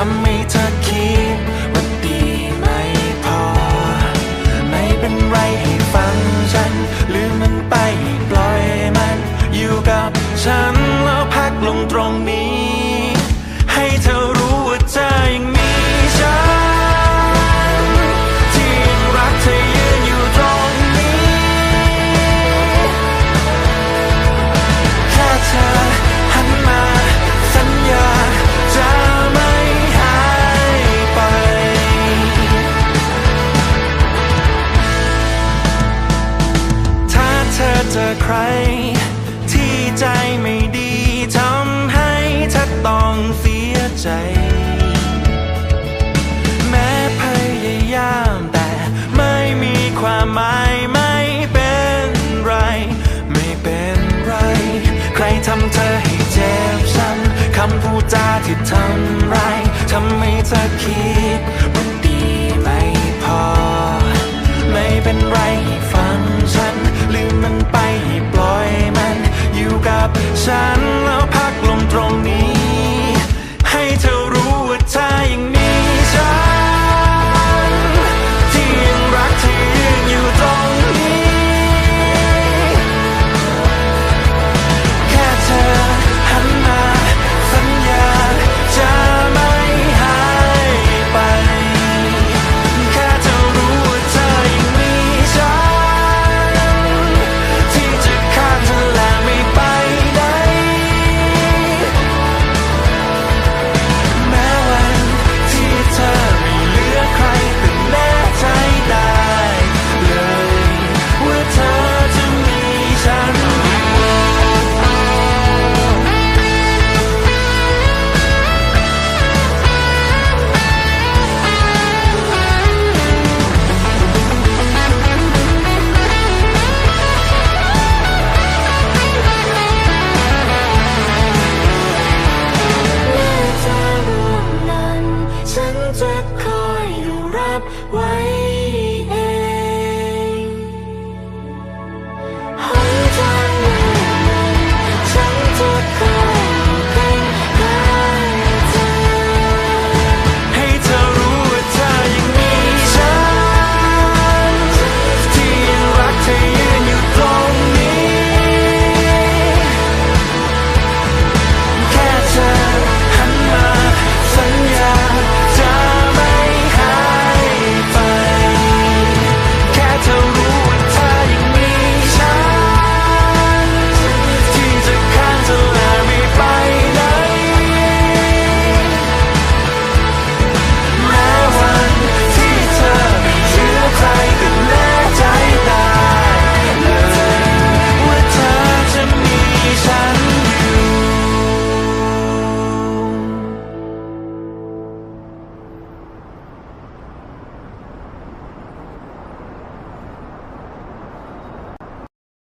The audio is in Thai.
ทำให้เธอ ใคร ที่ใจไม่ดีทำให้เธอต้องเสียใจ แม้พยายามแต่ไม่มีความหมายไม่เป็นไร ไม่เป็นไร ใครทำเธอให้เจ็บช้ำคำพูดจาที่ทำร้ายทำให้เธอคิด